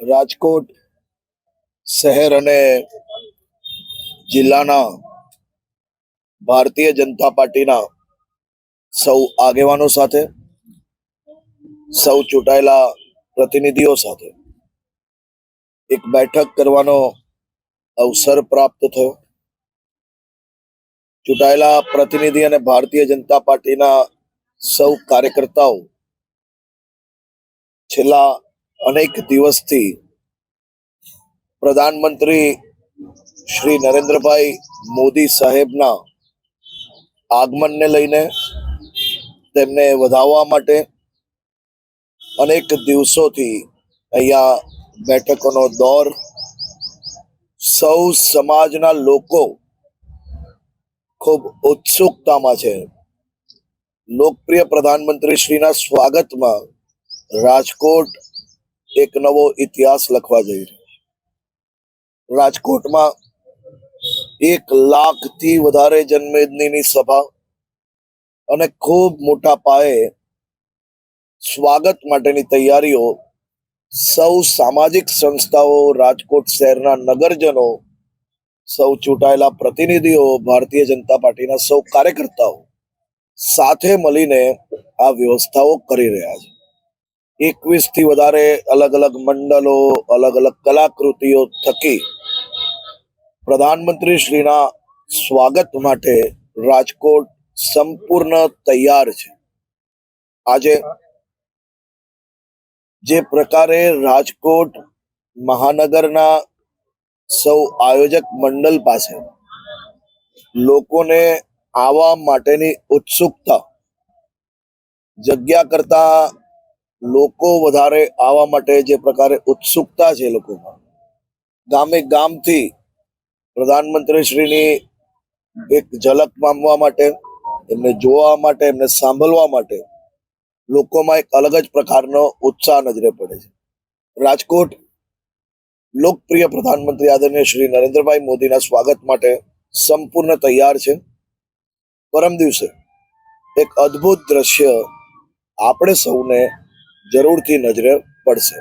રાજકોટ શહેર અને જિલ્લાના ભારતીય જનતા પાર્ટીના સૌ આગેવાનો સાથે, સૌ ચૂંટાયેલા પ્રતિનિધિઓ સાથે એક બેઠક કરવાનો અવસર પ્રાપ્ત થયો. ચૂંટાયેલા પ્રતિનિધિ અને ભારતીય જનતા પાર્ટીના સૌ કાર્યકર્તાઓ છેલ્લા અનેક દિવસથી પ્રધાનમંત્રી શ્રી નરેન્દ્રભાઈ મોદી સાહેબના આગમનને લઈને તેમને વધાવવા માટે અનેક દિવસોથી અહીંયા બેઠકોનો દોર સૌ સમાજના લોકો ખૂબ ઉત્સુકતામાં છે. લોકપ્રિય પ્રધાનમંત્રી શ્રીના સ્વાગતમાં રાજકોટ એક નવો ઇતિહાસ લખવા જઈ રહ્યો રાજકોટમાં એક લાખથી વધારે જન્મેદનીની સભા અને ખૂબ મોટા પાયે સ્વાગત માટેની તૈયારીઓ સૌ સામાજિક સંસ્થાઓ, રાજકોટ શહેરના નગરજનો, સૌ ચૂંટાયેલા પ્રતિનિધિઓ, ભારતીય જનતા પાર્ટીના સૌ કાર્યકર્તાઓ સાથે મળીને આ વ્યવસ્થાઓ કરી રહ્યા છે. એકવીસથી વધારે અલગ અલગ મંડળો, અલગ અલગ કલાકૃતિઓ થકી પ્રધાનમંત્રી શ્રીના સ્વાગત માટે રાજકોટ સંપૂર્ણ તૈયાર છે. આજે જે પ્રકારે રાજકોટ મહાનગરના સૌ આયોજક મંડળ પાસે લોકોને આવવા માટેની ઉત્સુકતા, જગ્યા કરતા લોકો વધારે આવવા માટે જે પ્રકારે ઉત્સુકતા છે લોકોમાં, ગામે ગામથી પ્રધાનમંત્રી શ્રીની એક ઝલક પામવા માટે, એમને જોવા માટે, એમને સાંભળવા માટે લોકોમાં એક અલગ જ પ્રકારનો ઉત્સાહ નજરે પડે છે. રાજકોટ લોકપ્રિય પ્રધાનમંત્રી આદરણીય શ્રી નરેન્દ્રભાઈ મોદીના સ્વાગત માટે સંપૂર્ણ તૈયાર છે. પરમ દિવસે એક અદ્ભુત દ્રશ્ય આપણે સૌને જરૂરથી નજરે પડશે.